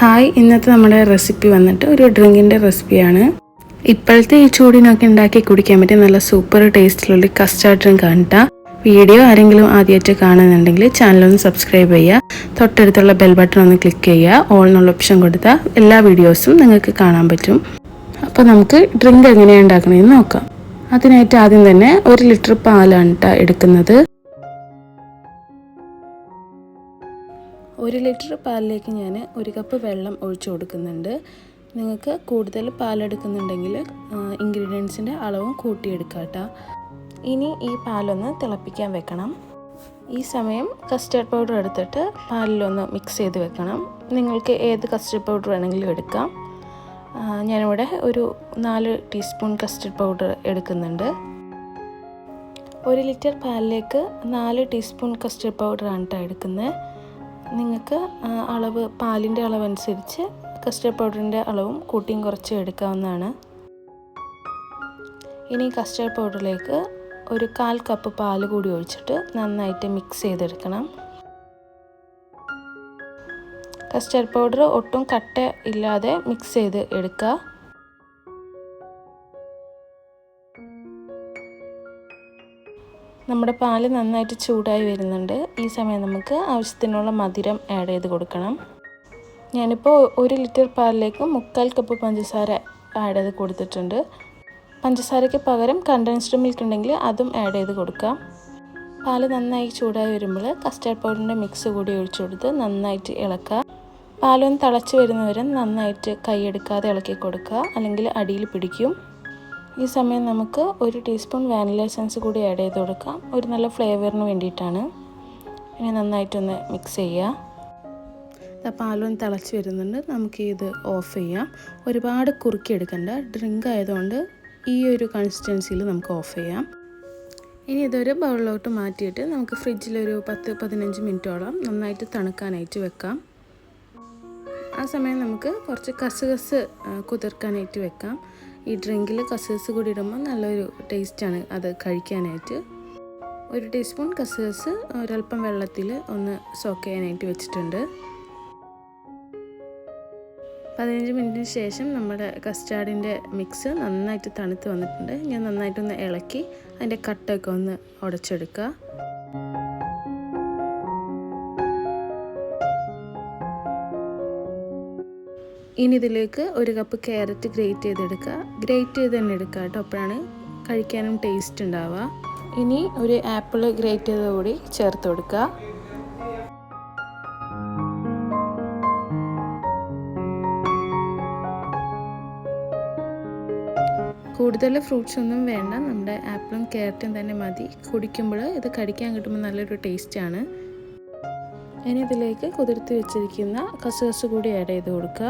Hi ഇന്നത്തെ നമ്മുടെ recipe വന്നിട്ട് ഒരു ഡ്രിങ്കിന്റെ റെസിപ്പിയാണ്. ഇപ്പോഴത്തെ ഈ ചൂടിനൊക്കെ ഉണ്ടാക്കി കുടിക്കാൻ പറ്റിയ നല്ല സൂപ്പർ ടേസ്റ്റിലുള്ള കസ്റ്റാർഡ് ഡ്രിങ്ക് ആണ്. വീഡിയോ ആരെങ്കിലും ആദ്യമായിട്ട് കാണുന്നുണ്ടെങ്കിൽ ചാനലൊന്ന് സബ്സ്ക്രൈബ് ചെയ്യുക. തൊട്ടടുത്തുള്ള ബെൽ ബട്ടൺ ഒന്ന് ക്ലിക്ക് ചെയ്യുക. ഓൾ എന്നുള്ള ഓപ്ഷൻ കൊടുത്താൽ എല്ലാ വീഡിയോസും നിങ്ങൾക്ക് കാണാൻ പറ്റും. അപ്പോൾ നമുക്ക് ഡ്രിങ്ക് എങ്ങനെയാണ് ഉണ്ടാക്കണമെന്ന് നോക്കാം. അതിനായിട്ട് ആദ്യം തന്നെ ഒരു ലിറ്റർ പാലാണ് എടുക്കുന്നത്. ഒരു ലിറ്റർ പാലിലേക്ക് ഞാൻ ഒരു കപ്പ് വെള്ളം ഒഴിച്ചു കൊടുക്കുന്നുണ്ട്. നിങ്ങൾക്ക് കൂടുതൽ പാലെടുക്കുന്നുണ്ടെങ്കിൽ ഇൻഗ്രീഡിയൻസിന്റെ അളവും കൂട്ടിയെടുക്കാം കേട്ടോ. ഇനി ഈ പാലൊന്ന് തിളപ്പിക്കാൻ വെക്കണം. ഈ സമയം കസ്റ്റർഡ് പൗഡർ എടുത്തിട്ട് പാലിലൊന്ന് മിക്സ് ചെയ്ത് വെക്കണം. നിങ്ങൾക്ക് ഏത് കസ്റ്റർഡ് പൗഡർ വേണമെങ്കിലും എടുക്കാം. ഞാനിവിടെ ഒരു നാല് ടീസ്പൂൺ കസ്റ്റർഡ് പൗഡർ എടുക്കുന്നുണ്ട്. ഒരു ലിറ്റർ പാലിലേക്ക് നാല് ടീസ്പൂൺ പൗഡർ ആണ് കേട്ടോ എടുക്കുന്നത്. നിങ്ങൾക്ക് അളവ് പാലിന്റെ അളവനുസരിച്ച് കസ്റ്റർഡ് പൗഡറിന്റെ അളവും കൂട്ടിയും കുറച്ചും എടുക്കാവുന്നതാണ്. ഇനി കസ്റ്റർഡ് പൗഡറിലേക്ക് ഒരു കാൽ കപ്പ് പാൽ കൂടി ഒഴിച്ചിട്ട് നന്നായിട്ട് മിക്സ് ചെയ്തെടുക്കണം. കസ്റ്റർഡ് പൗഡർ ഒട്ടും കട്ട ഇല്ലാതെ മിക്സ് ചെയ്ത് എടുക്കുക. നമ്മുടെ പാൽ നന്നായിട്ട് ചൂടായി വരുന്നുണ്ട്. ഈ സമയം നമുക്ക് ആവശ്യത്തിനുള്ള മധുരം ആഡ് ചെയ്ത് കൊടുക്കണം. ഞാനിപ്പോൾ ഒരു ലിറ്റർ പാലിലേക്ക് മുക്കാൽ കപ്പ് പഞ്ചസാര ആഡ് ചെയ്ത് കൊടുത്തിട്ടുണ്ട്. പഞ്ചസാരയ്ക്ക് പകരം കണ്ടൻസ്ഡ് മിൽക്ക് ഉണ്ടെങ്കിൽ അതും ആഡ് ചെയ്ത് കൊടുക്കാം. പാൽ നന്നായി ചൂടായി വരുമ്പോൾ കസ്റ്റാർഡ് പൗഡറിന്റെ മിക്സ് കൂടി ഒഴിച്ചു കൊടുത്ത് നന്നായിട്ട് ഇളക്കുക. പാലൊന്ന് തിളച്ച് വരുന്നവരെ നന്നായിട്ട് കൈ എടുക്കാതെ ഇളക്കി കൊടുക്കുക. അല്ലെങ്കിൽ അടിയിൽ പിടിക്കും. ഈ സമയം നമുക്ക് ഒരു ടീസ്പൂൺ വാനില എസൻസ് കൂടി ആഡ് ചെയ്ത് കൊടുക്കാം. ഒരു നല്ല ഫ്ലേവറിന് വേണ്ടിയിട്ടാണ്. ഇനി നന്നായിട്ടൊന്ന് മിക്സ് ചെയ്യുക ദാ പാലൊന്ന് തിളച്ച് വരുന്നുണ്ട്. നമുക്ക് ഇത് ഓഫ് ചെയ്യാം. ഒരുപാട് കുറുക്കിയെടുക്കണ്ട ഡ്രിങ്ക് ആയതുകൊണ്ട് ഈ ഒരു കൺസിസ്റ്റൻസിയിൽ നമുക്ക് ഓഫ് ചെയ്യാം. ഇനി ഇതൊരു ബൗളിലോട്ട് മാറ്റിയിട്ട് നമുക്ക് ഫ്രിഡ്ജിലൊരു പത്ത് പതിനഞ്ച് മിനിറ്റോളം നന്നായിട്ട് തണുക്കാനായിട്ട് വെക്കാം. ആ സമയം നമുക്ക് കുറച്ച് കസുകസ് കുതിർക്കാനായിട്ട് വെക്കാം. ഈ ഡ്രിങ്കിൽ കസേഴ്സ് കൂടി ഇടുമ്പോൾ നല്ലൊരു ടേസ്റ്റാണ് അത് കഴിക്കാനായിട്ട്. ഒരു ടീസ്പൂൺ കസേഴ്സ് ഒരല്പം വെള്ളത്തിൽ ഒന്ന് സോക്ക് ചെയ്യാനായിട്ട് വെച്ചിട്ടുണ്ട്. പതിനഞ്ച് മിനിറ്റിന് ശേഷം നമ്മുടെ കസ്റ്റാർഡിന്റെ മിക്സ് നന്നായിട്ട് തണുത്ത് വന്നിട്ടുണ്ട്. ഞാൻ നന്നായിട്ടൊന്ന് ഇളക്കി അതിന്റെ കട്ടൊക്കെ ഒന്ന് ഉടച്ചെടുക്കുക ഇനി ഇതിലേക്ക് ഒരു കപ്പ് ക്യാരറ്റ് ഗ്രേറ്റ് ചെയ്തെടുക്കുക. ഗ്രേറ്റ് ചെയ്ത് തന്നെ എടുക്കുക കേട്ടോ. അപ്പോഴാണ് കഴിക്കാനും ടേസ്റ്റ് ഉണ്ടാവുക. ഇനി ഒരു ആപ്പിൾ ഗ്രേറ്റ് ചെയ്ത കൂടി ചേർത്ത് കൊടുക്കുക. കൂടുതൽ ഫ്രൂട്ട്സ് ഒന്നും വേണ്ട. നമ്മുടെ ആപ്പിളും ക്യാരറ്റും തന്നെ മതി. കുടിക്കുമ്പോൾ ഇത് കടിക്കാൻ കിട്ടുമ്പോൾ നല്ലൊരു ടേസ്റ്റാണ് ഇനി ഇതിലേക്ക് കുതിർത്തി വെച്ചിരിക്കുന്ന കസുകസ് കൂടി ആഡ് ചെയ്ത് കൊടുക്കുക.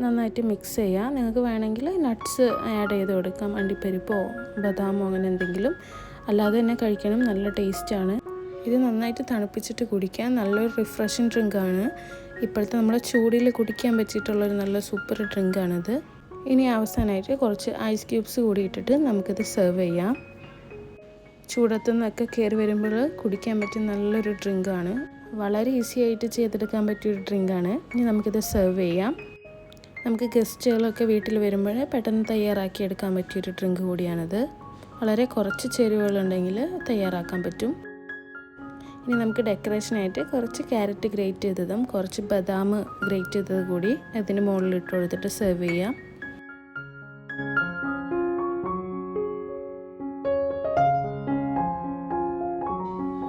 നന്നായിട്ട് മിക്സ് ചെയ്യുക നിങ്ങൾക്ക് വേണമെങ്കിൽ നട്ട്സ് ആഡ് ചെയ്ത് കൊടുക്കാം. അണ്ടിപ്പരിപ്പോ ബദാമോ അങ്ങനെ എന്തെങ്കിലും. അല്ലാതെ തന്നെ കഴിക്കണം നല്ല ടേസ്റ്റാണ് ഇത് നന്നായിട്ട് തണുപ്പിച്ചിട്ട് കുടിക്കാൻ നല്ലൊരു റിഫ്രഷിങ് ഡ്രിങ്കാണ് ഇപ്പോഴത്തെ നമ്മുടെ ചൂടിൽ കുടിക്കാൻ പറ്റിയിട്ടുള്ളൊരു നല്ല സൂപ്പർ ഡ്രിങ്കാണിത് ഇനി അവസാനമായിട്ട് കുറച്ച് ഐസ് ക്യൂബ്സ് കൂടി ഇട്ടിട്ട് നമുക്കിത് സെർവ് ചെയ്യാം. ചൂടത്തു നിന്നൊക്കെ കയറി വരുമ്പോൾ കുടിക്കാൻ പറ്റിയ നല്ലൊരു ഡ്രിങ്കാണ് വളരെ ഈസി ആയിട്ട് ചെയ്തെടുക്കാൻ പറ്റിയൊരു ഡ്രിങ്കാണ് ഇനി നമുക്കിത് സെർവ് ചെയ്യാം. നമുക്ക് ഗസ്റ്റുകളൊക്കെ വീട്ടിൽ വരുമ്പോൾ പെട്ടെന്ന് തയ്യാറാക്കി എടുക്കാൻ പറ്റിയൊരു ഡ്രിങ്ക് കൂടിയാണിത്. വളരെ കുറച്ച് ചേരുവകളുണ്ടെങ്കിൽ തയ്യാറാക്കാൻ പറ്റും. ഇനി നമുക്ക് ഡെക്കറേഷനായിട്ട് കുറച്ച് ക്യാരറ്റ് ഗ്രേറ്റ് ചെയ്തതും കുറച്ച് ബദാം ഗ്രേറ്റ് ചെയ്തത് കൂടി അതിന് മുകളിൽ ഇട്ട് കൊടുത്തിട്ട് സെർവ് ചെയ്യാം.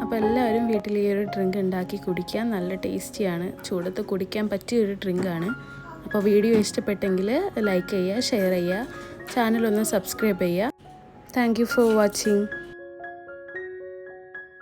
അപ്പോൾ എല്ലാവരും വീട്ടിൽ ഈ ഒരു ഡ്രിങ്ക് ഉണ്ടാക്കി കുടിക്കാൻ നല്ല ടേസ്റ്റിയാണ്. ചൂടത്ത് കുടിക്കാൻ പറ്റിയ ഒരു ഡ്രിങ്കാണ്. അപ്പോൾ വീഡിയോ ഇഷ്ടപ്പെട്ടെങ്കിൽ ലൈക്ക് ചെയ്യുക ഷെയർ ചെയ്യുക ചാനൽ ഒന്ന് സബ്സ്ക്രൈബ് ചെയ്യുക. Thank for watching.